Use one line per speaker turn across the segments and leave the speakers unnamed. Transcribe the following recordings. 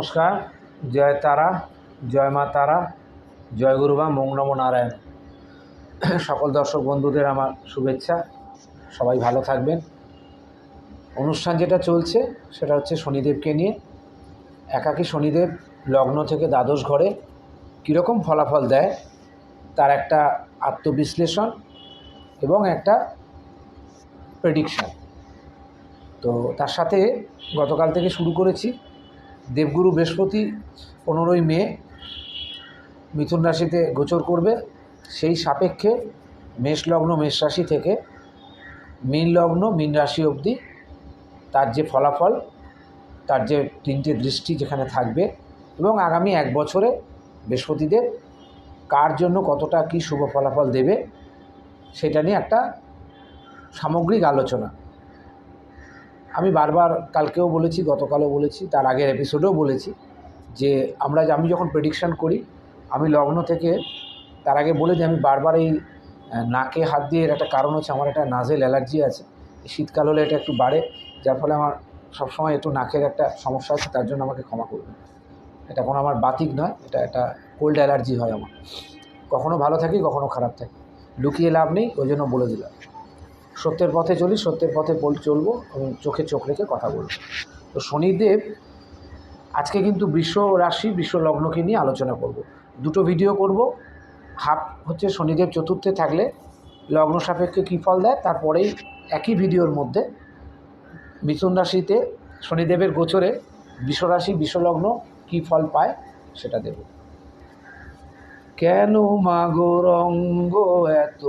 নমস্কার, জয় তারা, জয় মা তারা, জয় গুরুবা মং নম নারায়ণ। সকল দর্শক বন্ধুদের আমার শুভেচ্ছা, সবাই ভালো থাকবেন। অনুষ্ঠান যেটা চলছে, সেটা হচ্ছে শনিদেবকে নিয়ে। একাকী শনিদেব লগ্ন থেকে দ্বাদশ ঘরে কীরকম ফলাফল দেয়, তার একটা আত্মবিশ্লেষণ এবং একটা প্রেডিকশান তো তার সাথে গতকাল থেকে শুরু করেছি দেবগুরু বৃহস্পতি পনেরোই মে মিথুন রাশিতে গোচর করবে। সেই সাপেক্ষে মেষ লগ্ন, মেষ রাশি থেকে মীন লগ্ন, মীন রাশি অবধি তার যে ফলাফল, তার যে তিনটে দৃষ্টি যেখানে থাকবে এবং আগামী এক বছরে বৃহস্পতিদের কার জন্য কতটা কী শুভ ফলাফল দেবে, সেটা নিয়ে একটা সামগ্রিক আলোচনা। আমি বারবার কালকেও বলেছি, গতকালও বলেছি, তার আগের এপিসোডেও বলেছি যে আমরা আমি যখন প্রেডিকশান করি, আমি লগ্ন থেকে তার আগে বলে যে, আমি বারবার এই নাকে হাত দিয়ে এর একটা কারণ হচ্ছে, আমার একটা নাজেল অ্যালার্জি আছে। শীতকাল হলে এটা একটু বাড়ে, যার ফলে আমার সবসময় একটু নাকের একটা সমস্যা আছে, তার জন্য আমাকে ক্ষমা করবেন। এটা কোনো আমার বাতিক নয়, এটা একটা কোল্ড অ্যালার্জি হয় আমার। কখনো ভালো থাকি, কখনো খারাপ থাকি। লুকিয়ে লাভ নেই, ওই জন্য বলে দিলাম। সত্যের পথে চলি, সত্যের পথে বল চলবো এবং চোখে চোখ রেখে কথা বলব। তো শনিদেব আজকে কিন্তু বিশ্ব রাশি বিশ্ব লগ্নকে নিয়ে আলোচনা করব। দুটো ভিডিও করব। হাফ হচ্ছে শনিদেব চতুর্থে থাকলে লগ্ন সাপেক্ষে কী ফল দেয়, তারপরেই একই ভিডিওর মধ্যে মিথুন রাশিতে শনিদেবের গোচরে বিশ্বরাশি বিশ্বলগ্ন কী ফল পায় সেটা দেব। কেন মাগো রঙ্গ এত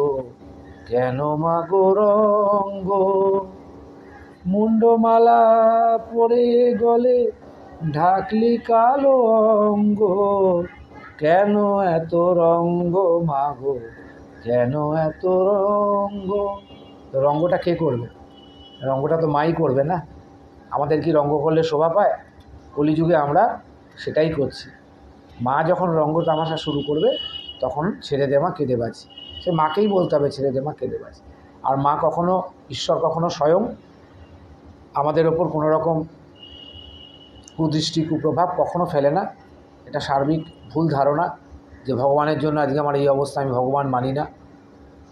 কেন মাগো রঙ্গ মুন্ডমালা পরে গলে ঢাকলি কালো অঙ্গ। কেন এত রঙ্গ মাগো? কেন এত রঙ্গ? রঙ্গটা কে করবে? রঙ্গটা তো মাই করবে না। আমাদের কি রঙ্গ করলে শোভা পায়? কলিযুগে আমরা সেটাই করছি। মা যখন রঙ্গ তামাশা শুরু করবে, তখন ছেড়ে দে মা কেঁদে বাঁচি সে মাকেই বলতে হবে ছেড়ে দে মা কেঁদে বাঁচি আর মা কখনো, ঈশ্বর কখনো স্বয়ং আমাদের ওপর কোনো রকম কুদৃষ্টি, কুপ্রভাব কখনো ফেলে না। এটা সার্বিক ভুল ধারণা যে ভগবানের জন্য আজকে আমার এই অবস্থা, আমি ভগবান মানি না।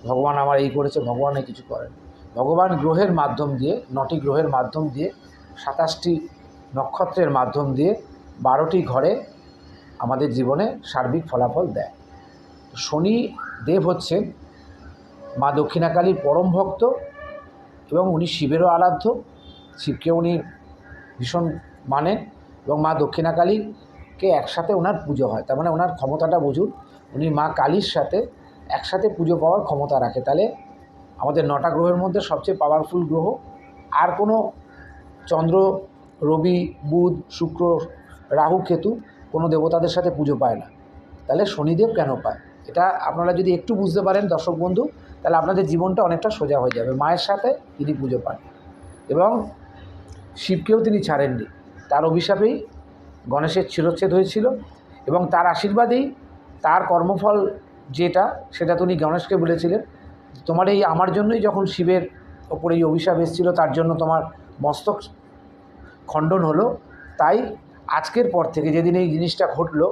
ভগবান আমার এই করেছে, ভগবান কিছু করেন। ভগবান গ্রহের মাধ্যম দিয়ে, নটি গ্রহের মাধ্যম দিয়ে, সাতাশটি নক্ষত্রের মাধ্যম দিয়ে, বারোটি ঘরে আমাদের জীবনে সার্বিক ফলাফল দেয়। শনি দেব হচ্ছেন মা দক্ষিণাকালীর পরম ভক্ত এবং উনি শিবেরও আরাধ্য, শিবকে উনি ভীষণ মানেন এবং মা দক্ষিণাকালীকে একসাথে ওনার পুজো হয়। তার মানে ওনার ক্ষমতাটা বুঝুন উনি মা কালীর সাথে একসাথে পুজো পাওয়ার ক্ষমতা রাখে। তাহলে আমাদের নটা গ্রহের মধ্যে সবচেয়ে পাওয়ারফুল গ্রহ আর কোনো চন্দ্র, রবি, বুধ, শুক্র, রাহু, কেতু কোনো দেবতাদের সাথে পুজো পায় না। তাহলে শনিদেব কেন পায়? এটা আপনারা যদি একটু বুঝতে পারেন, দর্শক বন্ধু, তাহলে আপনাদের জীবনটা অনেকটা সোজা হয়ে যাবে। মায়ের সাথে তিনি পুজো পান। এবং শিবকেও তিনি ছাড়েননি। তার অভিশাপেই গণেশের চিরচ্ছেদ হয়েছিল এবং তার আশীর্বাদেই তার কর্মফল যেটা, সেটা তিনি গণেশকে বলেছিলেন, তোমার এই আমার জন্যই যখন শিবের ওপরে এই অভিশাপ এসেছিল, তার জন্য তোমার মস্তক খণ্ডন হলো। তাই আজকের পর থেকে যেদিন এই জিনিসটা ঘটলো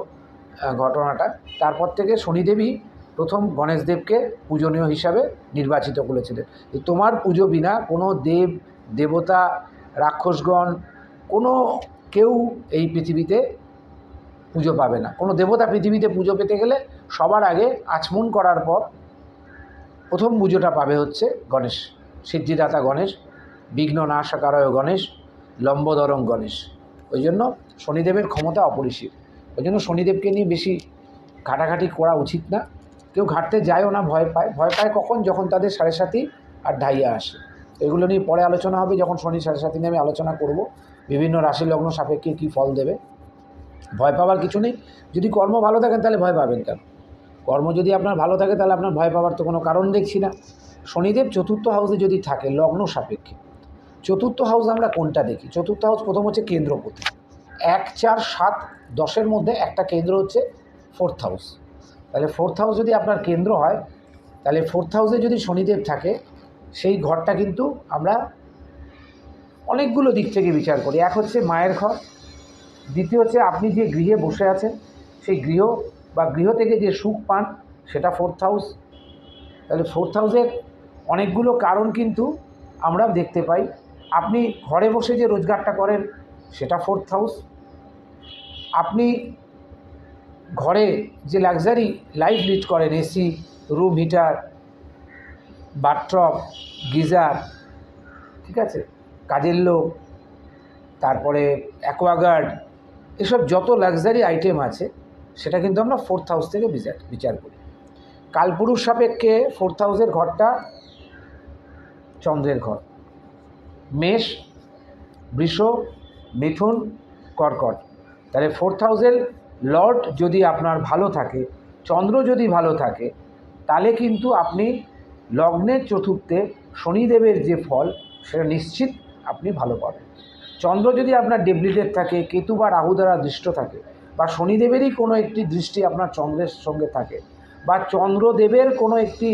ঘটনাটা। তারপর থেকে শনিদেবী প্রথম গণেশদেবকে পূজনীয় হিসাবে নির্বাচিত করেছিলেন। তোমার পুজো বিনা কোনো দেব, দেবতা, রাক্ষসগণ, কোনো কেউ এই পৃথিবীতে পুজো পাবে না। কোনো দেবতা পৃথিবীতে পুজো পেতে গেলে সবার আগে আচমন করার পর প্রথম পুজোটা পাবে হচ্ছে গণেশ, সিদ্ধিদাতা গণেশ, বিঘ্ন নাশকারয় গণেশ, লম্বোদরং গণেশ। ওই জন্য শনিদেবের ক্ষমতা অপরিসীম। ওই জন্য শনিদেবকে নিয়ে বেশি ঘাটাঘাটি করা উচিত না। কেউ ঘাটতে যায়ও না, ভয় পায়। ভয় পায় কখন? যখন তাদের সাড়ে সাথী আর ঢাইয়া আসে। এগুলো নিয়ে পরে আলোচনা হবে, যখন শনি সাড়ে সাথী নিয়ে আমি আলোচনা করব। বিভিন্ন রাশি লগ্ন সাপেক্ষে কী ফল দেবে। ভয় পাওয়ার কিছু নেই। যদি কর্ম ভালো থাকেন, তাহলে ভয় পাবেন কেন? কর্ম যদি আপনার ভালো থাকে, তাহলে আপনার ভয় পাওয়ার তো কোনো কারণ দেখছি না। শনিদেব চতুর্থ হাউসে যদি থাকে, লগ্ন সাপেক্ষে, চতুর্থ হাউস আমরা কোনটা দেখি? চতুর্থ হাউস প্রথম হচ্ছে কেন্দ্রপতি। এক, চার, সাত দশের মধ্যে একটা কেন্দ্র হচ্ছে ফোর্থ হাউস তাহলে ফোর্থ হাউস যদি আপনার কেন্দ্র হয়, তাহলে ফোর্থ হাউসে যদি শনিদেব থাকে, সেই ঘরটা কিন্তু আমরা অনেকগুলো দিক থেকে বিচার করি। এক হচ্ছে মায়ের ঘর, দ্বিতীয় হচ্ছে আপনি যে গৃহে বসে আছেন, সেই গৃহ বা গৃহ থেকে যে সুখ পান, সেটা ফোর্থ হাউস তাহলে ফোর্থ হাউসের অনেকগুলো কারণ কিন্তু আমরা দেখতে পাই। আপনি ঘরে বসে যে রোজগারটা করেন, সেটা ফোর্থ হাউস আপনি ঘরে যে লাক্সারি লাইফ লিড করেন AC room heater bathtub geyser ঠিক আছে? কাজের লোক, তারপরে অ্যাকোয়াগার্ড এসব যত লাক্সারি আইটেম আছে, সেটা কিন্তু আমরা ফোর্থ হাউস থেকে বিচার বিচার করি। কালপুরুষ সাপেক্ষে ফোর্থ হাউসের ঘরটা চন্দ্রের ঘর। মেষ, বৃষ, মিথুন, কর্কট। তাহলে ফোর্থ হাউসের লর্ড যদি আপনার ভালো থাকে, চন্দ্র যদি ভালো থাকে, তাহলে কিন্তু আপনি লগ্নের চতুর্থে শনিদেবের যে ফল, সেটা নিশ্চিত আপনি ভালো পাবেন। চন্দ্র যদি আপনার ডেবলিটেড থাকে, কেতু বা রাহু দ্বারা দৃষ্ট থাকে, বা শনিদেবেরই কোনো একটি দৃষ্টি আপনার চন্দ্রের সঙ্গে থাকে, বা চন্দ্রদেবের কোনো একটি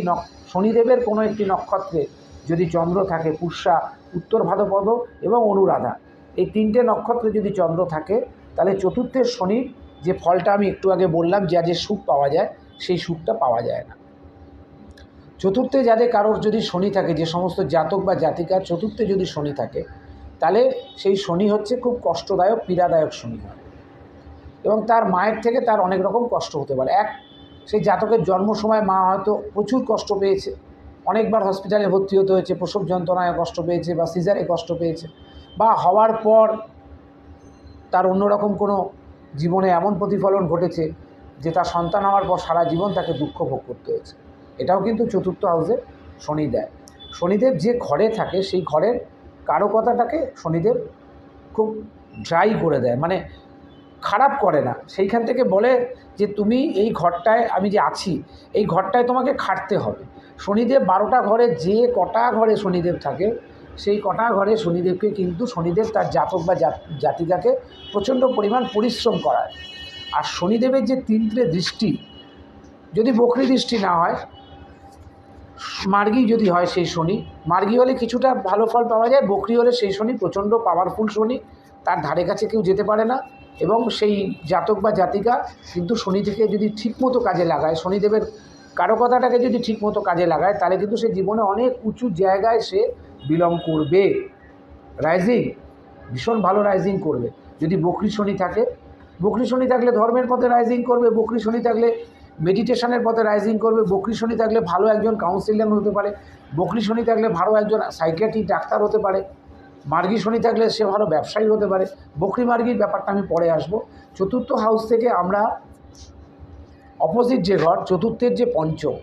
শনিদেবের কোনো একটি নক্ষত্রে যদি চন্দ্র থাকে, পুষ্যা, উত্তর ভাদ্রপদ এবং অনুরাধা, এই তিনটে নক্ষত্রে যদি চন্দ্র থাকে তাহলে চতুর্থের শনি যে ফলটা আমি একটু আগে বললাম, যা যে সুখ পাওয়া যায়, সেই সুখটা পাওয়া যায় না। চতুর্থে যাদের কারোর যদি শনি থাকে, যে সমস্ত জাতক বা জাতিকার চতুর্থে যদি শনি থাকে, তাহলে সেই শনি হচ্ছে খুব কষ্টদায়ক, পীড়াদায়ক শনি হয়। এবং তার মায়ের থেকে তার অনেক রকম কষ্ট হতে পারে। এক, সেই জাতকের জন্ম সময় মা হয়তো প্রচুর কষ্ট পেয়েছে। অনেকবার হসপিটালে ভর্তি হতে হয়েছে, প্রসব যন্ত্রণায় কষ্ট পেয়েছে বা সিজারে কষ্ট পেয়েছে। বা হওয়ার পর তার অন্যরকম কোনো জীবনে এমন প্রতিফলন ঘটেছে যে তার সন্তান হওয়ার পর সারা জীবন তাকে দুঃখ ভোগ করতে হয়েছে। এটাও কিন্তু চতুর্থ হাউসে শনি দেয় শনিদেব যে ঘরে থাকে, সেই ঘরের কারকতাটাকে শনিদেব খুব ড্রাই করে দেয় মানে খারাপ করে না। সেইখান থেকে বলে যে, তুমি এই ঘরটায়, আমি যে আছি, এই ঘরটায় তোমাকে খাটতে হবে। শনিদেব বারোটা ঘরে, যে কটা ঘরে শনিদেব থাকে সেই কটা ঘরে শনিদেবকে কিন্তু শনিদেব তার জাতক বা জাত- জাতিকাকে প্রচণ্ড পরিমাণ পরিশ্রম করায়। আর শনিদেবের যে তিনটে দৃষ্টি, যদি বকরি দৃষ্টি না হয়, মার্গি যদি হয় সেই শনি, মার্গি হলে কিছুটা ভালো ফল পাওয়া যায়, বকরি হলে সেই শনি, প্রচণ্ড পাওয়ারফুল শনি, তার ধারে কাছে কেউ যেতে পারে না। এবং সেই জাতক বা জাতিকা কিন্তু শনি থেকে যদি ঠিকমতো কাজে লাগায়, শনিদেবের কারও কথাটাকে যদি ঠিকমতো কাজে লাগায়, তাহলে কিন্তু সে জীবনে অনেক উঁচু জায়গায় সে বিলং করবে। রাইজিং ভীষণ ভালো রাইজিং করবে। যদি বকরি শনি থাকে, বকরি শনি থাকলে ধর্মের পথে রাইজিং করবে, বকরি শনি থাকলে মেডিটেশনের পথে রাইজিং করবে, বকরি শনি থাকলে ভালো একজন কাউন্সিলার হতে পারে, বকরি শনি থাকলে ভালো একজন সাইকিয়াট্রিক ডাক্তার হতে পারে, মার্গি শনি থাকলে সে ভালো ব্যবসায়ী হতে পারে। বকরি মার্গির ব্যাপারটা আমি পরে আসব। চতুর্থ হাউস থেকে আমরা অপোজিট যে ঘর, চতুর্থের যে পঞ্চম,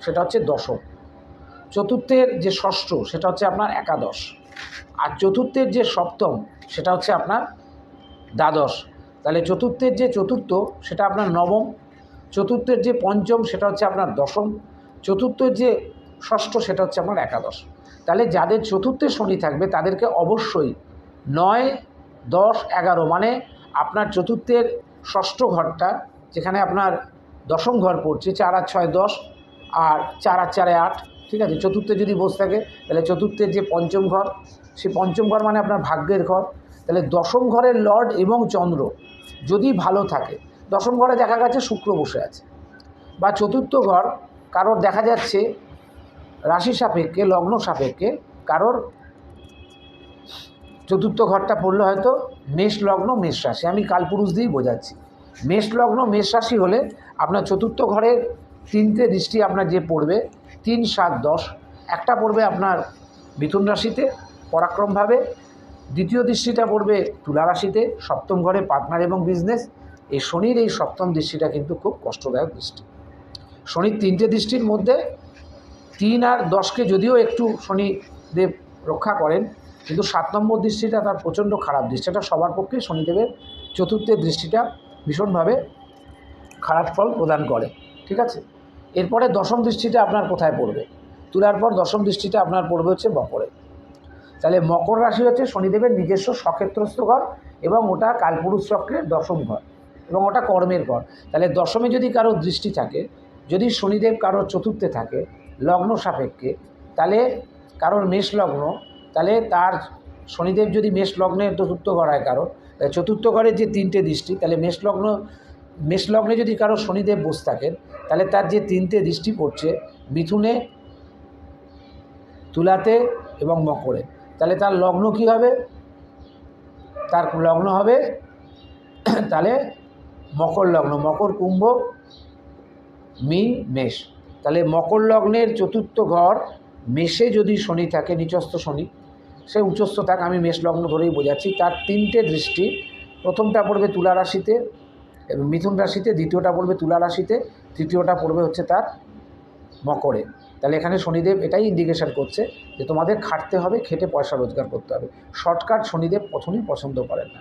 সেটা হচ্ছে দশম। চতুর্থের যে ষষ্ঠ, সেটা হচ্ছে আপনার একাদশ। আর চতুর্থের যে সপ্তম, সেটা হচ্ছে আপনার দ্বাদশ। তাহলে চতুর্থের যে চতুর্থ, সেটা আপনার নবম। চতুর্থের যে পঞ্চম, সেটা হচ্ছে আপনার দশম। চতুর্থের যে ষষ্ঠ, সেটা হচ্ছে আপনার একাদশ। তাহলে যাদের চতুর্থে শনি থাকবে, তাদেরকে অবশ্যই নয়, দশ, এগারো মানে আপনার চতুর্থের ষষ্ঠ ঘরটা, যেখানে আপনার দশম ঘর পড়ছে, চার আর ছয় দশ আর চার আর চারে আট ঠিক আছে? চতুর্থে যদি বসে থাকে, তাহলে চতুর্থের যে পঞ্চম ঘর, সেই পঞ্চম ঘর মানে আপনার ভাগ্যের ঘর। তাহলে দশম ঘরের লর্ড এবং চন্দ্র যদি ভালো থাকে, দশম ঘরে দেখা গেছে শুক্র বসে আছে। বা চতুর্থ ঘর, কারোর দেখা যাচ্ছে রাশি সাপেক্ষে, লগ্ন সাপেক্ষে কারোর চতুর্থ ঘরটা পড়লে হয়তো মেষ লগ্ন, মেষ রাশি। আমি কালপুরুষ দিয়েই বোঝাচ্ছি। মেষ লগ্ন, মেষ রাশি হলে আপনার চতুর্থ ঘরের তিনটে দৃষ্টি আপনার যে পড়বে তিন সাত দশ। একটা পড়বে আপনার মিথুন রাশিতে পরাক্রমভাবে, দ্বিতীয় দৃষ্টিটা পড়বে তুলা রাশিতে, সপ্তম ঘরে পার্টনার এবং বিজনেস এই শনির এই সপ্তম দৃষ্টিটা কিন্তু খুব কষ্টদায়ক দৃষ্টি। শনির তিনটে দৃষ্টির মধ্যে তিন আর দশকে যদিও একটু শনিদেব রক্ষা করেন, কিন্তু সাত নম্বর দৃষ্টিটা তার প্রচণ্ড খারাপ দৃষ্টিটা। সবার পক্ষে শনিদেবের চতুর্থের দৃষ্টিটা ভীষণভাবে খারাপ ফল প্রদান করে। ঠিক আছে? এরপরে দশম দৃষ্টিটা আপনার কোথায় পড়বে? তুলার পর দশম দৃষ্টিটা আপনার পড়বে হচ্ছে মকরে। তাহলে মকর রাশি হচ্ছে শনিদেবের নিজস্ব সক্ষেত্রস্থ ঘর এবং ওটা কালপুরুষ চক্রের দশম ঘর এবং ওটা কর্মের ঘর। তাহলে দশমে যদি কারও দৃষ্টি থাকে, যদি শনিদেব কারোর চতুর্থে থাকে, লগ্ন সাপেক্ষে, তাহলে কারোর মেষ লগ্ন, তাহলে তার শনিদেব যদি মেষ লগ্নের চতুর্থ ঘর হয় তাই চতুর্থ ঘরের যে তিনটে দৃষ্টি, তাহলে মেষলগ্ন মেষলগ্নে যদি কারও শনিদেব বসে থাকেন তাহলে তার যে তিনটে দৃষ্টি পড়ছে, মিথুনে, তুলাতে এবং মকরে। তাহলে তার লগ্ন কি হবে? তার লগ্ন হবে, তাহলে মকর লগ্ন, মকর কুম্ভ, মিন, মেষ। তাহলে মকর লগ্নের চতুর্থ ঘর মেষে যদি শনি থাকে, নিচস্থ শনি, সে উচ্চস্থ থাক, আমি মেষ লগ্ন ধরেই বোঝাচ্ছি। তার তিনটে দৃষ্টি, প্রথমটা পড়বে তুলা রাশিতে এবং মিথুন রাশিতে, দ্বিতীয়টা পড়বে তুলা রাশিতে। তৃতীয়টা পড়বে হচ্ছে তার মকরে। তাহলে এখানে শনিদেব এটাই ইন্ডিকেশন করছে যে তোমাদের খাটতে হবে, খেটে পয়সা রোজগার করতে হবে। শর্টকাট শনিদেব প্রথমেই পছন্দ করেন না।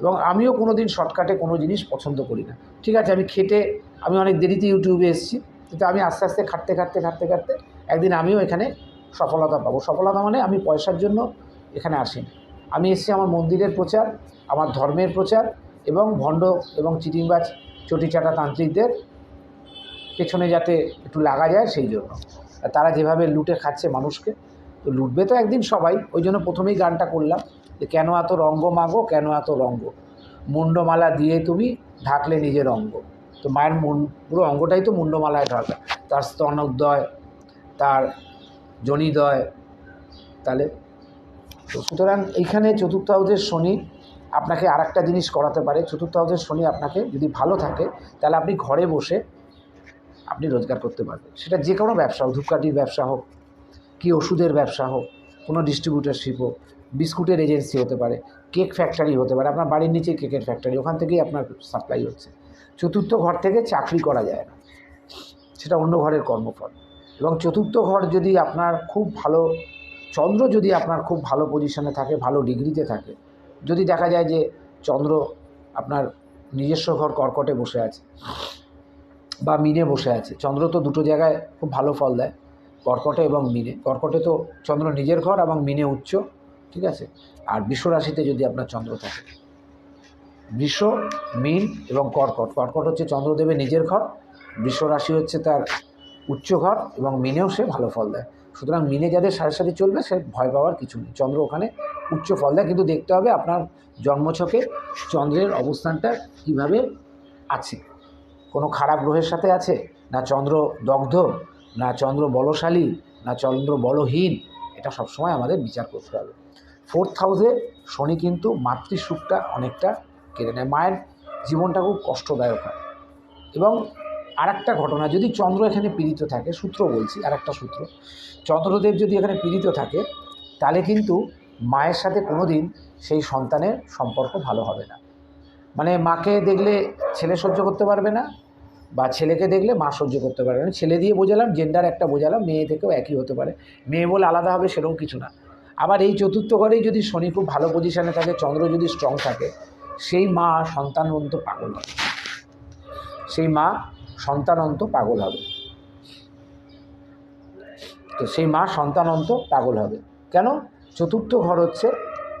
এবং আমিও কোনো দিন শর্টকাটে কোনো জিনিস পছন্দ করি না। ঠিক আছে, আমি খেটে, আমি অনেক দেরিতে ইউটিউবে এসেছি, কিন্তু আমি আস্তে আস্তে খাটতে খাটতে খাটতে খাটতে একদিন আমিও এখানে সফলতা পাবো। সফলতা মানে আমি পয়সার জন্য এখানে আসি আমি এসেছি আমার মন্দিরের প্রচার, আমার ধর্মের প্রচার এবং ভণ্ড এবং চিটিংবাজ চটিচাটা তান্ত্রিকদের পেছনে যাতে একটু লাগা যায় সেই জন্য। তারা যেভাবে লুটে খাচ্ছে মানুষকে, তো লুটবে তো একদিন সবাই। ওই জন্য প্রথমেই গানটা করলাম যে, কেন এত রঙ্গ মাগো, কেন এত রঙ্গ? মুন্ডমালা দিয়ে তুমি ঢাকলে নিজের অঙ্গ তো মায়ের মুন, পুরো অঙ্গটাই তো মুন্ডমালায় ঢাকা। তার স্তনোদয় তার জনিদয়, তাহলে তো সুতরাং এইখানে চতুর্থ হাউসের শনি আপনাকে আর জিনিস করাতে পারে। চতুর্থ হাউসের শনি আপনাকে যদি ভালো থাকে, তাহলে আপনি ঘরে বসে আপনি রোজগার করতে পারবেন। সেটা যে কোনো ব্যবসা হোক, ধূপকাঠির ব্যবসা হোক, কি ওষুধের ব্যবসা হোক, কোনো ডিস্ট্রিবিউটারশিপ হোক, বিস্কুটের এজেন্সি হতে পারে কেক ফ্যাক্টরি হতে পারে, আপনার বাড়ির নিচে কেকের ফ্যাক্টরি ওখান থেকেই আপনার সাপ্লাই হচ্ছে। চতুর্থ ঘর থেকে চাকরি করা যায় না। সেটা অন্য ঘরের কর্মফল। এবং চতুর্থ ঘর যদি আপনার খুব ভালো, চন্দ্র যদি আপনার খুব ভালো পজিশনে থাকে, ভালো ডিগ্রিতে থাকে, যদি দেখা যায় যে চন্দ্র আপনার নিজস্ব ঘর কর্কটে বসে আছে বা মিনে বসে আছে। চন্দ্র তো দুটো জায়গায় খুব ভালো ফল দেয়, কর্কটে এবং মিনে কর্কটে তো চন্দ্র নিজের ঘর এবং মিনে উচ্চ, ঠিক আছে? আর বিশ্ব রাশিতে যদি আপনার চন্দ্র থাকে, বৃষ, মিন এবং কর্কট। কর্কট হচ্ছে চন্দ্রদেবের নিজের ঘর বৃষ রাশি হচ্ছে তার উচ্চ ঘর এবং মিনেও সে ভালো ফল দেয়। সুতরাং মিনে যাদের সাথে সাথে চলবে, সে ভয় পাওয়ার কিছু নেই। চন্দ্র ওখানে উচ্চ ফল দেয়, কিন্তু দেখতে হবে আপনার জন্মছকে চন্দ্রের অবস্থানটা কীভাবে আছে। কোনো খারাপ গ্রহের সাথে আছে? না চন্দ্র দগ্ধ, না চন্দ্র বলশালী, না চন্দ্র বলহীন? এটা সবসময় আমাদের বিচার করতে হবে। ফোর্থ হাউসে শনি কিন্তু মাতৃসুখটা অনেকটা কেড়ে নেয়। মায়ের জীবনটা খুব কষ্টদায়ক হয়। এবং আর একটা ঘটনা, যদি চন্দ্র এখানে পীড়িত থাকে, সূত্র বলছি আর একটা সূত্র, চন্দ্রদেব যদি এখানে পীড়িত থাকে, তাহলে কিন্তু মায়ের সাথে কোনো দিন সেই সন্তানের সম্পর্ক ভালো হবে না। মানে মাকে দেখলে ছেলে সহ্য করতে পারবে না বা ছেলেকে দেখলে মা সহ্য করতে পারে না। ছেলে দিয়ে বোঝালাম জেন্ডার একটা বোঝালাম, মেয়ে থেকেও একই হতে পারে। মেয়ে বলে আলাদা হবে সেরকম কিছু না। আবার এই চতুর্থ ঘরেই যদি শনি খুব ভালো পজিশানে থাকে, চন্দ্র যদি স্ট্রং থাকে, সেই মা সন্তানবন্ত পাগল হবে। সেই মা সন্তানন্ত পাগল হবে। তো সেই মা সন্তানন্ত পাগল হবে। কেন? চতুর্থ ঘর হচ্ছে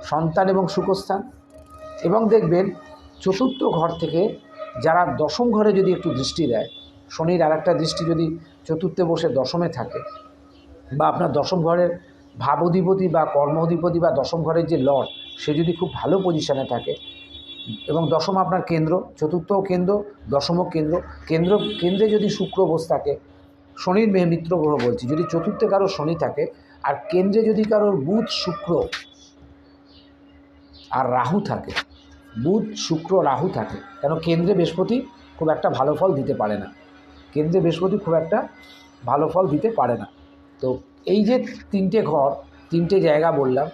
সন্তান এবং সুখস্থান। এবং দেখবেন, চতুর্থ ঘর থেকে যারা দশম ঘরে যদি একটু দৃষ্টি দেয়, শনির আর একটা দৃষ্টি যদি চতুর্থে বসে দশমে থাকে বা আপনার দশম ঘরের ভাব অধিপতি বা কর্ম অধিপতি বা দশম ঘরের যে লর্ড, সে যদি খুব ভালো পজিশনে থাকে এবং দশম আপনার কেন্দ্র চতুর্থ কেন্দ্র দশম কেন্দ্র কেন্দ্র, কেন্দ্রে যদি শুক্র বসে থাকে, শনির মিত্র গ্রহ বলছি, যদি চতুর্থে কারও শনি থাকে আর কেন্দ্রে যদি কারোর বুধ, শুক্র আর রাহু থাকে বুধ, শুক্র, রাহু থাকে। কেন? কেন্দ্রে বৃহস্পতি খুব একটা ভালো ফল দিতে পারে না। কেন্দ্রে বৃহস্পতি খুব একটা ভালো ফল দিতে পারে না। তো এই যে তিনটে ঘর, তিনটে জায়গা বললাম,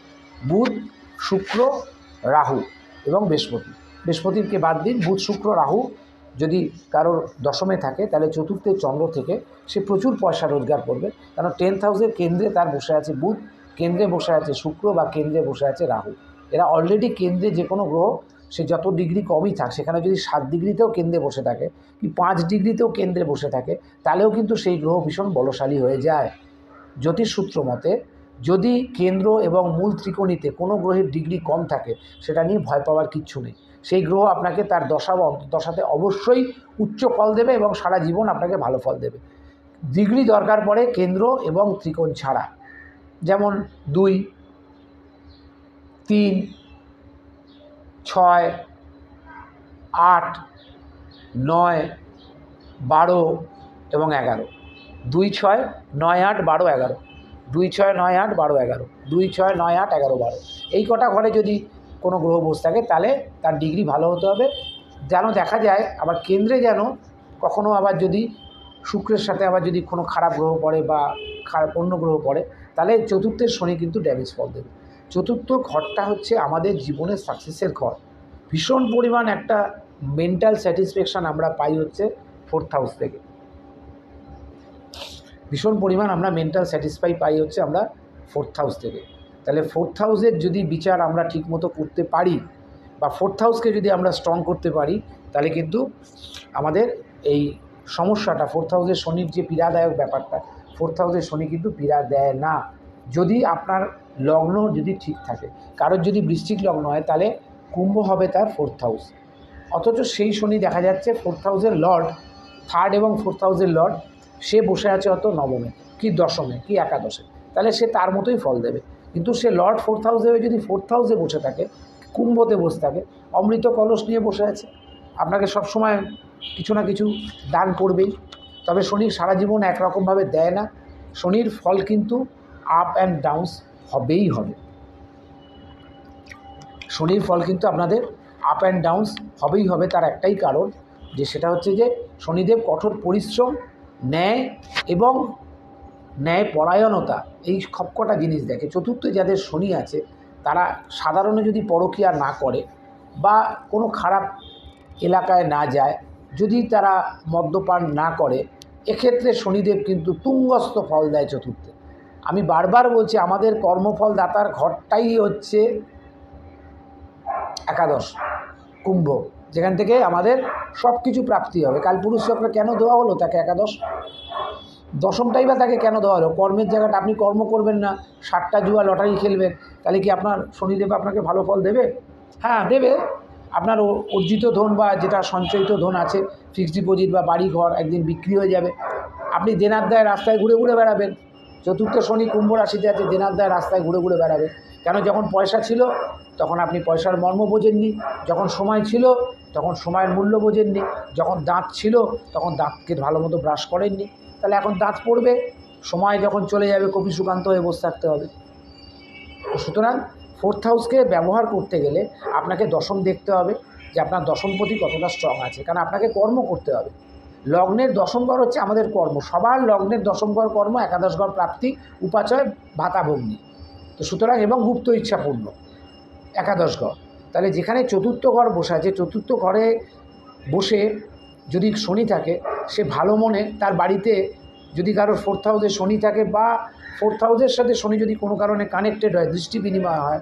বুধ, শুক্র, রাহু এবং বৃহস্পতি। বৃহস্পতিকে বাদ দিন, বুধ, শুক্র, রাহু যদি কারোর দশমে থাকে, তাহলে চতুর্থে চন্দ্র থেকে সে প্রচুর পয়সা রোজগার করবে। কারণ টেন্থ হাউসের কেন্দ্রে তার বসে আছে বুধ, কেন্দ্রে বসে আছে শুক্র বা কেন্দ্রে বসে আছে রাহু। এরা অলরেডি কেন্দ্রে যে কোনো গ্রহ সে যত ডিগ্রি কমই থাক, সেখানে যদি সাত ডিগ্রিতেও কেন্দ্রে বসে থাকে, কি পাঁচ ডিগ্রিতেও কেন্দ্রে বসে থাকে, তাহলেও কিন্তু সেই গ্রহ ভীষণ বলশালী হয়ে যায়। জ্যোতিষসূত্র মতে, যদি কেন্দ্র এবং মূল ত্রিকোণীতে কোনো গ্রহের ডিগ্রি কম থাকে, সেটা নিয়ে ভয় পাওয়ার কিচ্ছু নেই। সেই গ্রহ আপনাকে তার দশা বা অন্তর্দশাতে অবশ্যই উচ্চ ফল দেবে এবং সারা জীবন আপনাকে ভালো ফল দেবে। ডিগ্রি দরকার পড়ে কেন্দ্র এবং ত্রিকোণ ছাড়া। যেমন দুই, তিন ছয়, আট, নয়, বারো এবং এগারো। দুই ছয়, নয় আট, বারো, এগারো। দুই ছয়, নয় আট, বারো, এগারো। দুই ছয়, নয় আট, এগারো, বারো। এই কটা ঘরে যদি কোনো গ্রহ বসে থাকে, তাহলে তার ডিগ্রি ভালো হতে হবে। যেন দেখা যায়, আবার কেন্দ্রে যেন কখনো আবার যদি শুক্রের সাথে আবার যদি কোনো খারাপ গ্রহ পড়ে বা খারাপ অন্য গ্রহ পড়ে, তাহলে চতুর্থের শনি কিন্তু ড্যামেজ ফল দেবে। চতুর্থ ঘরটা হচ্ছে আমাদের জীবনের সাকসেসের ঘর। ভীষণ পরিমাণ একটা মেন্টাল স্যাটিসফ্যাকশান আমরা পাই হচ্ছে ফোর্থ হাউস থেকে। ভীষণ পরিমাণ আমরা মেন্টাল স্যাটিসফাই পাই হচ্ছে আমরা ফোর্থ হাউস থেকে। তাহলে ফোর্থ হাউসের যদি বিচার আমরা ঠিকমতো করতে পারি বা ফোর্থ হাউসকে যদি আমরা স্ট্রং করতে পারি, তাহলে কিন্তু আমাদের এই সমস্যাটা ফোর্থ হাউসের শনির যে পীড়াদায়ক ব্যাপারটা ফোর্থ হাউসের শনি কিন্তু পীড়া দেয় না। যদি আপনার লগ্ন যদি ঠিক থাকে। কারোর যদি বৃষ্টিক লগ্ন হয়, তাহলে কুম্ভ হবে তার ফোর্থ হাউস অথচ সেই শনি দেখা যাচ্ছে ফোর্থ হাউসের লর্ড থার্ড এবং ফোর্থ হাউসের লর্ড সে বসে আছে অত নবমে, কি দশমে, কি একাদশে। তাহলে সে তার মতোই ফল দেবে। কিন্তু সে লর্ড ফোর্থ হাউসে যদি ফোর্থ হাউসে বসে থাকে, কুম্ভতে বসে থাকে, অমৃত কলস নিয়ে বসে আছে, আপনাকে সবসময় কিছু না কিছু দান করবেই। তবে শনি সারা জীবন একরকমভাবে দেয় না। শনির ফল কিন্তু আপ অ্যান্ড ডাউনস হবেই হবে। শনির ফল কিন্তু আপনাদের আপ অ্যান্ড ডাউনস হবেই হবে তার একটাই কারণ যে সেটা হচ্ছে যে শনিদেব কঠোর পরিশ্রম, ন্যায় এবং ন্যায় পরায়ণতা এই সবকটা জিনিস দেখে। চতুর্থ যাদের শনি আছে, তারা সাধারণে যদি পরকিয়া না করে বা কোনো খারাপ এলাকায় না যায়, যদি তারা মদ্যপান না করে, এক্ষেত্রে শনিদেব কিন্তু তুঙ্গস্থ ফল দেয় চতুর্থে। আমি বারবার বলছি, আমাদের কর্মফল দাতার ঘরটাই হচ্ছে একাদশ, কুম্ভ, যেখান থেকে আমাদের সব কিছু প্রাপ্তি হবে। কালপুরুষ চক্র কেন দেওয়া হলো তাকে একাদশ? দশমটাই বা তাকে কেন দেওয়া হলো? কর্মের জায়গাটা আপনি কর্ম করবেন না, সাতটা জুয়া লটারি খেলবেন, তাহলে কি আপনার শনিদেব আপনাকে ভালো ফল দেবে? হ্যাঁ দেবে। আপনার অর্জিত ধন বা যেটা সঞ্চয়িত ধন আছে, ফিক্সড ডিপোজিট বা বাড়ি ঘর একদিন বিক্রি হয়ে যাবে। আপনি দেনার দায় রাস্তায় ঘুরে ঘুরে বেড়াবেন। চতুর্থ শনি কুম্ভ রাশিতে আছে দেনার দায় রাস্তায় ঘুরে ঘুরে বেড়াবে। কেন যখন পয়সা ছিল, তখন আপনি পয়সার মর্ম বোঝেননি। যখন সময় ছিল, তখন সময়ের মূল্য বোঝেননি। যখন দাঁত ছিল, তখন দাঁতকে ভালো মতো ব্রাশ করেননি। তাহলে এখন দাঁত পড়বে, সময় যখন চলে যাবে কপি সুকান্ত হয়ে বসে থাকতে হবে। সুতরাং ফোর্থ হাউসকে ব্যবহার করতে গেলে আপনাকে দশম দেখতে হবে যে আপনার দশমপতি কতটা স্ট্রং আছে। কারণ আপনাকে কর্ম করতে হবে। লগ্নের দশম ঘর হচ্ছে আমাদের কর্ম। সবার লগ্নের দশম ঘর কর্ম, একাদশ ঘর প্রাপ্তি, উপাচয়, ভাতা, ভগ্নি। তো সুতরাং এবং গুপ্ত ইচ্ছাপূর্ণ, একাদশ ঘর। তাহলে যেখানে চতুর্থ ঘর বসে আছে, চতুর্থ ঘরে বসে যদি শনি থাকে, সে ভালো মনে তার বাড়িতে যদি কারোর ফোর্থ হাউসে শনি থাকে বা ফোর্থ হাউসের সাথে শনি যদি কোনো কারণে কানেক্টেড হয়, দৃষ্টি বিনিময় হয়,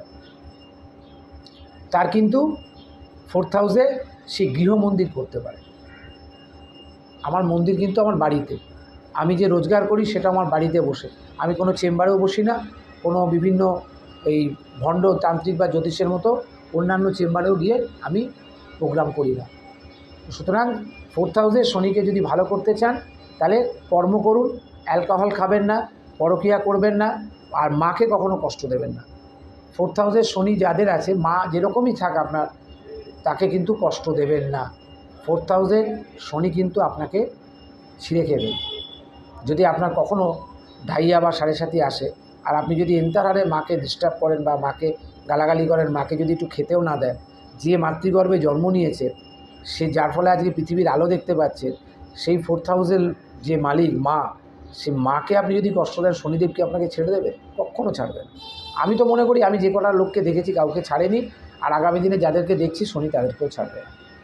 তার কিন্তু ফোর্থ হাউসে সে গৃহমন্দির করতে পারে। আমার মন্দির কিন্তু আমার বাড়িতে। আমি যে রোজগার করি সেটা আমার বাড়িতে বসে। আমি কোনো চেম্বারেও বসি না, কোনো বিভিন্ন এই ভণ্ড তান্ত্রিক বা জ্যোতিষের মতো অন্যান্য চেম্বারেও গিয়ে আমি প্রোগ্রাম করি না। সুতরাং ফোর্থ হাউসে শনিকে যদি ভালো করতে চান, তাহলে কর্ম করুন, অ্যালকোহল খাবেন না, পরকিয়া করবেন না, আর মাকে কখনো কষ্ট দেবেন না। ফোর্থ হাউসের শনি যাদের আছে, মা যেরকমই থাক আপনার, তাকে কিন্তু কষ্ট দেবেন না। ফোর্থ হাউসে শনি কিন্তু আপনাকে ছিঁড়ে খেবে যদি আপনার কখনো ডাইয়া বা সাড়ে সাথী আসে, আর আপনি যদি এন্তার হারে মাকে ডিস্টার্ব করেন বা মাকে গালাগালি করেন, মাকে যদি একটু খেতেও না দেন, যে মাতৃগর্ভে জন্ম নিয়েছে, সে যার ফলে আজকে পৃথিবীর আলো দেখতে পাচ্ছে, সেই ফোর্থ হাউসের যে মালিক, মা, সে মাকে আপনি যদি কষ্ট দেন, শনিদেবকে আপনাকে ছেড়ে দেবে, কখনো ছাড়বেন। আমি তো মনে করি, আমি যে কটা লোককে দেখেছি, কাউকে ছাড়েনি, আর আগামী দিনে যাদেরকে দেখছি, শনি তাদেরকেও ছাড়বে।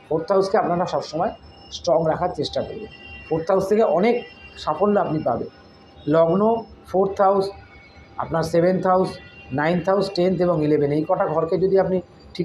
ফোর্থ হাউসকে আপনারা সবসময় স্ট্রং রাখার চেষ্টা করবেন। ফোর্থ হাউস থেকে অনেক সাফল্য আপনি পাবেন। লগ্ন ফোর্থ হাউস আপনার seventh house ninth house tenth এবং ইলেভেন এই কটা ঘরকে যদি আপনি